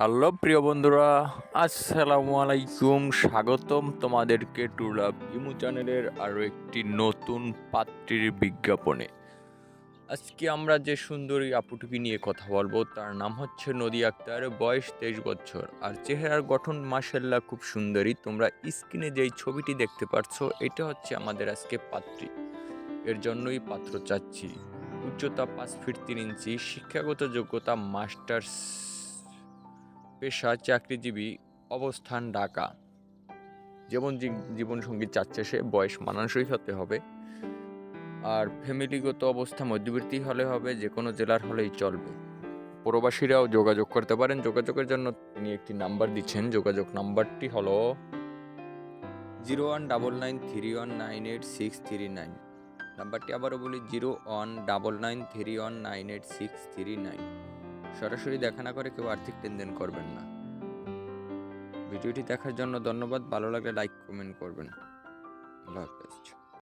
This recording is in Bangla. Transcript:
হ্যালো প্রিয় বন্ধুরা, আসসালামু আলাইকুম, স্বাগতম তোমাদেরকে টুলাভ ইমু চ্যানেলের আরও একটি নতুন পাত্রীর বিজ্ঞাপনে। আজকে আমরা যে সুন্দরী আপুটুকি নিয়ে কথা বলব, তার নাম হচ্ছে নদী আক্তার, বয়স তেইশ বছর। আর চেহারার গঠন মাসাল্লাহ খুব সুন্দরী, তোমরা স্ক্রিনে যেই ছবিটি দেখতে পারছ, এটা হচ্ছে আমাদের আজকে পাত্রী। এর জন্যই পাত্র চাচ্ছি। উচ্চতা পাঁচ ফিট তিন ইঞ্চি, শিক্ষাগত যোগ্যতা মাস্টার্স পেশা, চাকরিজীবী, অবস্থান ঢাকা যেমন জীবনসঙ্গী চাচ্ছে সে, বয়স মানানসই হতে হবে। আর ফ্যামিলিগত অবস্থা মধ্যবর্তী হলে হবে যে কোনো জেলার হলেই চলবে। প্রবাসীরাও যোগাযোগ করতে পারেন। যোগাযোগের জন্য তিনি একটি নাম্বার দিচ্ছেন। যোগাযোগ নাম্বারটি হলো zero one double nine three one nine eight six three nine. নাম্বারটি আবারও বলি, zero one double nine three one nine eight six three nine. সরাসরি দেখা না করে কেউ আর্থিক লেনদেন করবেন না। ভিডিওটি দেখার জন্য ধন্যবাদ। ভালো লাগলে লাইক কমেন্ট করবেন। আল্লাহ হাফেজ।